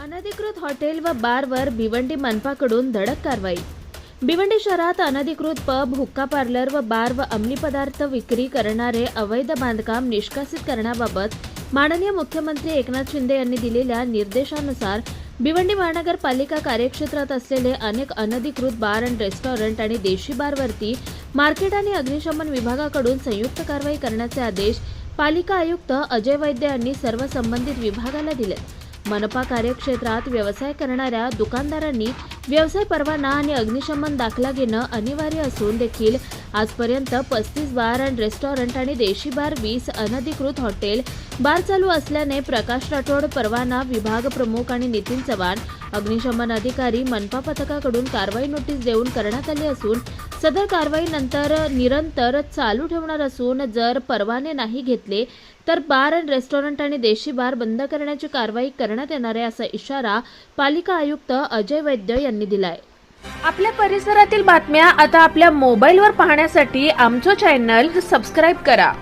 अनधिकृत हॉटेल व बारवर भिवंडी मनपाकडून धडक कारवाई. भिवंडी शहरात अनधिकृत पब हुक्का पार्लर व बार व अंमली पदार्थ विक्री करणारे अवैध बांधकाम निष्कासित करण्याबाबत माननीय मुख्यमंत्री एकनाथ शिंदे यांनी दिलेल्या निर्देशानुसार भिवंडी महानगरपालिका कार्यक्षेत्रात असलेले अनेक अनधिकृत बार अँड रेस्टॉरंट आणि देशी बारवरती मार्केट आणि अग्निशमन विभागाकडून संयुक्त कारवाई करण्याचे आदेश पालिका आयुक्त अजय वैद्य यांनी सर्व संबंधित विभागाला दिले. मनपा कार्यक्षेत्रात व्यवसाय करणाऱ्या दुकानदारांनी व्यवसाय परवाना आणि अग्निशमन दाखला घेणं अनिवार्य असून देखील आजपर्यंत पस्तीस बार अँड रेस्टॉरंट आणि देशी बार वीस अनधिकृत हॉटेल बार चालू असल्याने प्रकाश राठोड परवाना विभाग प्रमुख आणि नितीन चव्हाण अग्निशमन अधिकारी मनपा पथकाकडून कारवाई नोटीस देऊन करण्यात आली असून सदर कारवाईनंतर निरंतर चालू ठेवणार असून जर परवाने नाही घेतले तर बार अँड रेस्टॉरंट आणि देशी बार बंद करण्याची कारवाई करण्यात येणार आहे असा इशारा पालिका आयुक्त अजय वैद्य यांनी दिलाय. आपल्या परिसरातील बातम्या आता आपल्या मोबाईलवर पाहण्यासाठी आमचं चॅनल सबस्क्राईब करा.